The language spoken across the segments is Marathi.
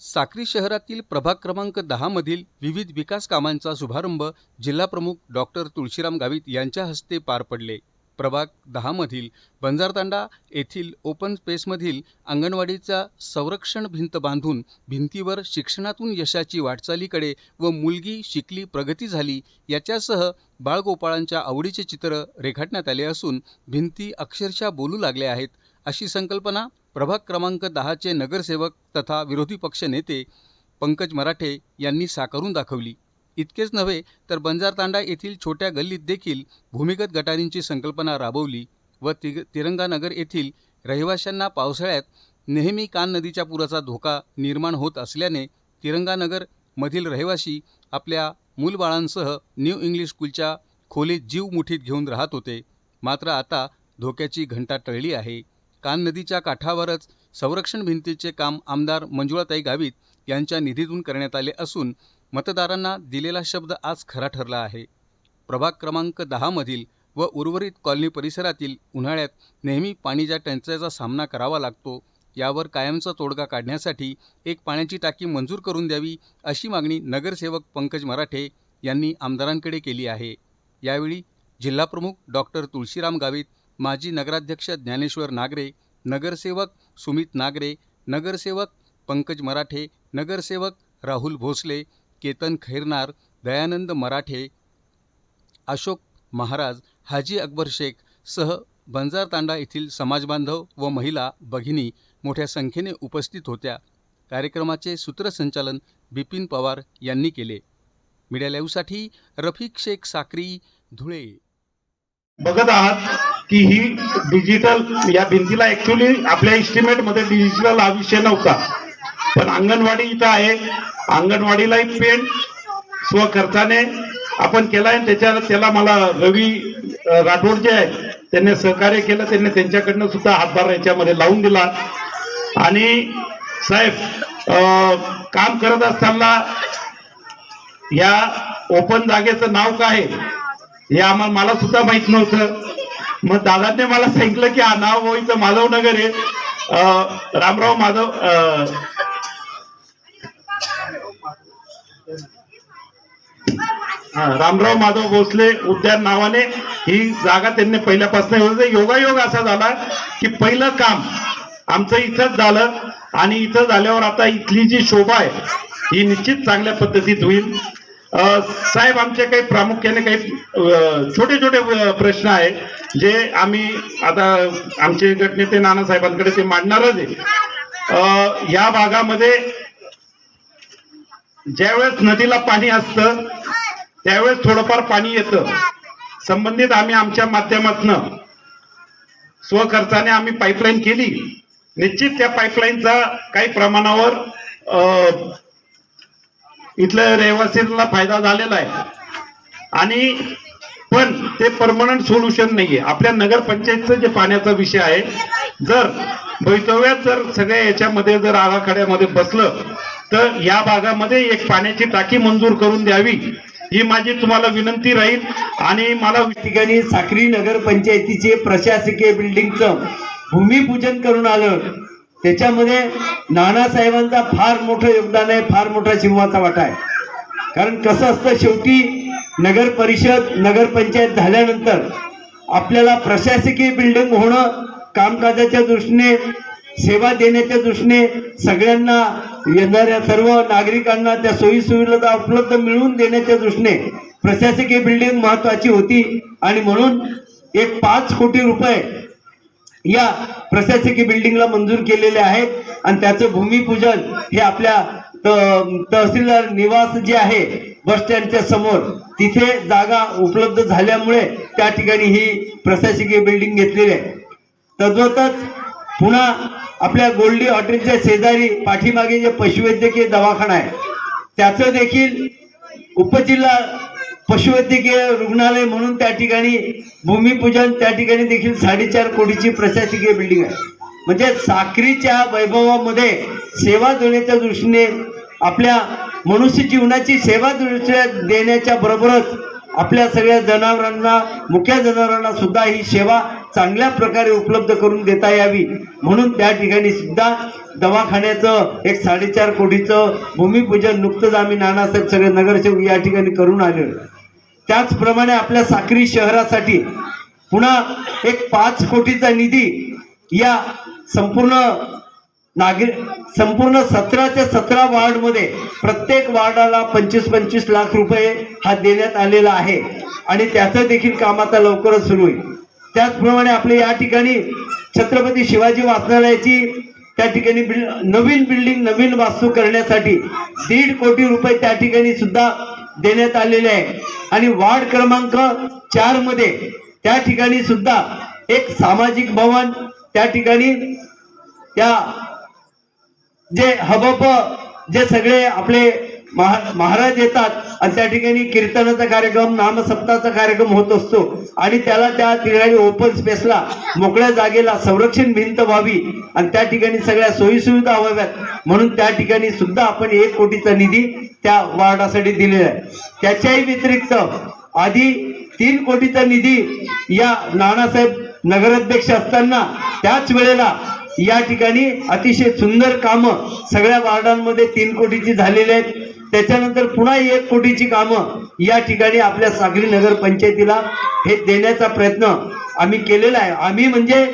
साक्री शहरातील प्रभाग क्रमांक दहामधील विविध विकास कामांचा शुभारंभ जिल्हाप्रमुख डॉक्टर तुळशीराम गावित यांच्या हस्ते पार पडले. प्रभाग दहामधील बंजारतांडा येथील ओपन स्पेसमधील अंगणवाडीचा संरक्षण भिंत बांधून भिंतीवर शिक्षणातून यशाची वाटचालीकडे व मुलगी शिकली प्रगती झाली याच्यासह बाळगोपाळांच्या आवडीचे चित्र रेखाटण्यात आले असून भिंती अक्षरशः बोलू लागल्या आहेत अशी संकल्पना प्रभाग क्रमांक दहाचे नगरसेवक तथा विरोधी पक्ष नेते पंकज मराठे यांनी साकारून दाखवली. इतकेच नव्हे तर बंजारतांडा येथील छोट्या गल्लीत देखील भूमिगत गटारींची संकल्पना राबवली व तिग तिरंगानगर येथील रहिवाशांना पावसाळ्यात नेहमी कान नदीच्या पुराचा धोका निर्माण होत असल्याने तिरंगानगरमधील रहिवासी आपल्या मूलबाळांसह न्यू इंग्लिश स्कूलच्या खोलीत जीव मुठीत घेऊन राहत होते. मात्र आता धोक्याची घंटा टळली आहे. कान नदीच्या काठावरच संरक्षण भिंतीचे काम आमदार मंजुळाताई गावित यांच्या निधीतून करण्यात आले असून मतदारांना दिलेला शब्द आज खरा ठरला आहे. प्रभाग क्रमांक दहामधील व उर्वरित कॉलनी परिसरातील उन्हाळ्यात नेहमी पाणीच्या टंचाईचा सामना करावा लागतो यावर कायमचा तोडगा काढण्यासाठी एक पाण्याची टाकी मंजूर करून द्यावी अशी मागणी नगरसेवक पंकज मराठे यांनी आमदारांकडे केली आहे. यावेळी जिल्हाप्रमुख डॉक्टर तुळशीराम गावित माजी नगराध्यक्ष ज्ञानेश्वर नागरे नगरसेवक सुमित नागरे नगरसेवक पंकज मराठे नगरसेवक राहुल भोसले केतन खैरनार दयानंद मराठे अशोक महाराज हाजी अकबर शेख सह बंजारतांडा येथील समाजबांधव व महिला भगिनी मोठ्या संख्येने उपस्थित होत्या. कार्यक्रमाचे सूत्रसंचालन बिपिन पवार यांनी केले. मीडिया लाईव्हसाठी रफिक शेख साक्री धुळे. बघत आहात की ही डिजिटल या भिंतीला ऍक्च्युली आपल्या इस्टिमेटमध्ये डिजिटल हा विषय नव्हता. पण अंगणवाडी इथं आहे. अंगणवाडीलाही पेंट स्वखर्चाने आपण केलाय आणि त्याच्या त्याला मला रवी राठोड जे आहे त्यांनी सहकार्य केलं. त्यांनी त्यांच्याकडनं सुद्धा हातभार याच्यामध्ये लावून दिला. आणि साहेब काम करत असताना या ओपन जागेचं नाव काय आहे? हे आम्हाला मला सुद्धा माहीत नव्हतं. मग दादाने मला सांगितलं की हा नाव होईचं माधव नगर आहे. रामराव माधव हा, रामराव माधव भोसले उद्यान नावाने ही जागा त्यांनी पहिल्यापासून म्हणजे योगायोग असा झाला की पहिलं काम आमचं इथंच झालं आणि इथं झाल्यावर आता इथली जी शोभा आहे ही निश्चित चांगल्या पद्धतीत होईल. साहेब आमचे काही प्रामुख्याने काही छोटे छोटे प्रश्न आहे जे आम्ही आता आमचे गटनेते नानासाहेबांकडे ते मांडणारच आहे. या भागामध्ये ज्यावेळेस नदीला पाणी असतं त्यावेळेस थोडंफार पाणी येतं. संबंधित आम्ही आमच्या माध्यमातनं स्वखर्चाने आम्ही पाईपलाईन केली. निश्चित त्या पाईपलाईनचा काही प्रमाणावर इथल्या रहिवासीला फायदा झालेला आहे. आणि पण ते परमनंट सोल्युशन नाहीये. आपल्या नगरपंचायतचं जे पाण्याचा विषय आहे जर भवितव्यात जर सगळ्या याच्यामध्ये जर आराखड्यामध्ये बसलं तर या भागामध्ये एक पाण्याची टाकी मंजूर करून द्यावी ही माझी तुम्हाला विनंती राहील. आणि मला ठिकाणी साक्री नगर पंचायतीचे प्रशासकीय बिल्डिंगचं भूमिपूजन करून आलं. त्याच्यामध्ये नानासाहेबांचा फार मोठं योगदान आहे फार मोठा शिवाचा वाटा आहे. कारण कसं असतं शेवटी नगर परिषद नगरपंचायत झाल्यानंतर आपल्याला प्रशासकीय बिल्डिंग होणं कामकाजाच्या दृष्टीने सेवा देण्याच्या दृष्टीने सगळ्यांना येणाऱ्या सर्व नागरिकांना त्या सोयीसुविधा उपलब्ध मिळवून देण्याच्या दृष्टीने प्रशासकीय बिल्डिंग महत्वाची होती. आणि म्हणून एक पाच कोटी रुपये या प्रशासकीय बिल्डिंगला मंजूर केलेले आहेत. आणि त्याचं भूमिपूजन हे आपल्या त- तहसीलदार निवास जे आहे बस स्टँडच्या समोर तिथे जागा उपलब्ध झाल्यामुळे त्या ठिकाणी ही प्रशासकीय बिल्डिंग घेतलेली आहे. तद्वतच पुन्हा आपल्या गोल्डी हॉटेलच्या शेजारी पाठीमागे जे पशुवैद्यकीय दवाखाना आहे त्याचं देखील उपजिल्हा पशुवैद्यकीय रुग्णालय म्हणून त्या ठिकाणी भूमिपूजन त्या ठिकाणी देखील साडेचार कोटीची प्रशासकीय बिल्डिंग आहे. म्हणजे साखरीच्या वैभवामध्ये सेवा देण्याच्या दृष्टीने आपल्या मनुष्य जीवनाची सेवा दृष्ट्या देण्याच्या बरोबरच आपल्या सगळ्या जनावरांना मुख्या जनावरांना सुद्धा ही सेवा चांगल्या प्रकारे उपलब्ध करून देता यावी. म्हणून त्या ठिकाणी सुद्धा दवाखान्याचं एक साडेचार कोटीचं भूमिपूजन नुकतंच आम्ही नानासाहेब सगळे नगरसेवक या ठिकाणी करून आलेलो त्याचप्रमाणे आपल्या साक्री शहरासाठी पुन्हा एक पाच कोटीचा निधी या संपूर्ण नागरिक संपूर्ण सतराच्या सतरा वार्डमध्ये प्रत्येक वार्डाला पंचवीस पंचवीस लाख रुपये हा देण्यात आलेला आहे. आणि त्याचं देखील काम आता लवकरच सुरू होईल. त्याचप्रमाणे आपले या ठिकाणी छत्रपती शिवाजी वाचनालयाची त्या ठिकाणी बिल नवीन बिल्डिंग नवीन वास्तू करण्यासाठी दीड कोटी रुपये त्या ठिकाणी सुद्धा देण्यात आलेले आहे. आणि वार्ड क्रमांक चारमध्ये त्या ठिकाणी सुद्धा एक सामाजिक भवन त्या ठिकाणी त्या जे हबप जे सगळे आपले महा- महाराज येतात आणि त्या ठिकाणी कीर्तनाचा कार्यक्रम नामसप्ताचा कार्यक्रम होत असतो. आणि त्याला त्या ठिकाणी ओपन स्पेसला मोकळ्या जागेला संरक्षण भिंत व्हावी आणि त्या ठिकाणी सगळ्या सोयीसुविधा व्हाव्यात. म्हणून त्या ठिकाणी सुद्धा आपण एक कोटीचा निधी त्या वार्डासाठी दिलेला आहे. त्याच्याही व्यतिरिक्त आधी तीन कोटीचा निधी या नानासाहेब नगराध्यक्ष असताना त्याच वेळेला या ठिकाणी अतिशय सुंदर कामं सगळ्या वार्डांमध्ये तीन कोटीची झालेली आहेत. त्याच्यानंतर पुन्हा एक कोटीची कामं या ठिकाणी आपल्या सागरी नगर पंचायतीला हे देण्याचा प्रयत्न आम्ही केलेला आहे. आम्ही म्हणजे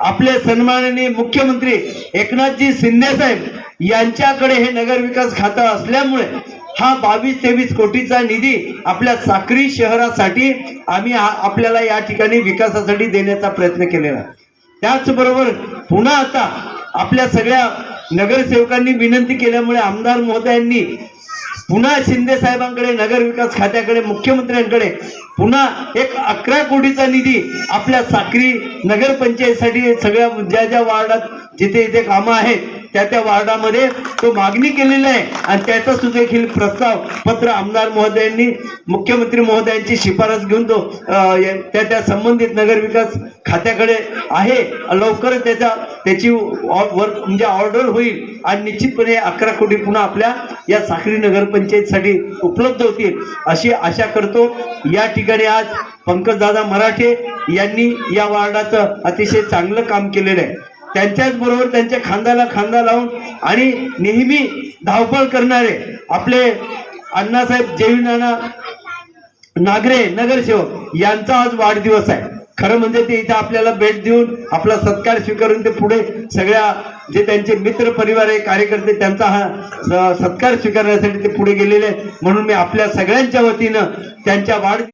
आपले सन्माननीय मुख्यमंत्री एकनाथजी शिंदे साहेब यांच्याकडे हे नगर विकास खातं असल्यामुळे हा बावीस तेवीस कोटीचा निधी आपल्या साक्री शहरासाठी आम्ही आपल्याला या ठिकाणी विकासासाठी देण्याचा प्रयत्न केलेला त्याचबरोबर पुन्हा आता आपल्या सगळ्या नगरसेवकांनी विनंती केल्यामुळे आमदार महोदयांनी पुन्हा शिंदे साहेबांकडे नगर विकास खात्याकडे मुख्यमंत्र्यांकडे पुन्हा एक अकरा कोटीचा निधी आपल्या साक्री नगरपंचायतीसाठी सगळ्या ज्या ज्या वार्डात जिथे इथे कामं आहेत त्या त्या वार्डामध्ये तो मागणी केलेली आहे. आणि त्याचा सुदेखील देखील प्रस्ताव पत्र आमदार महोदयांनी मुख्यमंत्री महोदयांची शिफारस घेऊन तो त्या त्या संबंधित नगर विकास खात्याकडे आहे. लवकरच त्याचा त्याची ऑ- म्हणजे ऑर्डर होईल. आणि निश्चितपणे अकरा कोटी पुन्हा आपल्या या साखरी नगरपंचायतीसाठी उपलब्ध होतील. अशी आशा करतो. या ठिकाणी आज पंकजदादा मराठे यांनी या वार्डाचं अतिशय चांगलं काम केलेलं आहे. त्यांच्याच बरोबर त्यांच्या खांद्याला खांदा लावून आणि नेहमी धावपळ करणारे आपले अण्णासाहेब जेवी नागरे नगरसेवक यांचा आज वाढदिवस आहे. खरं म्हणजे ते इथं आपल्याला भेट देऊन आपला सत्कार स्वीकारून ते पुढे सगळ्या जे त्यांचे मित्र परिवार आहे कार्यकर्ते त्यांचा हा स- सत्कार स्वीकारण्यासाठी ते पुढे गेलेले म्हणून मी आपल्या सगळ्यांच्या वतीनं त्यांच्या वाढ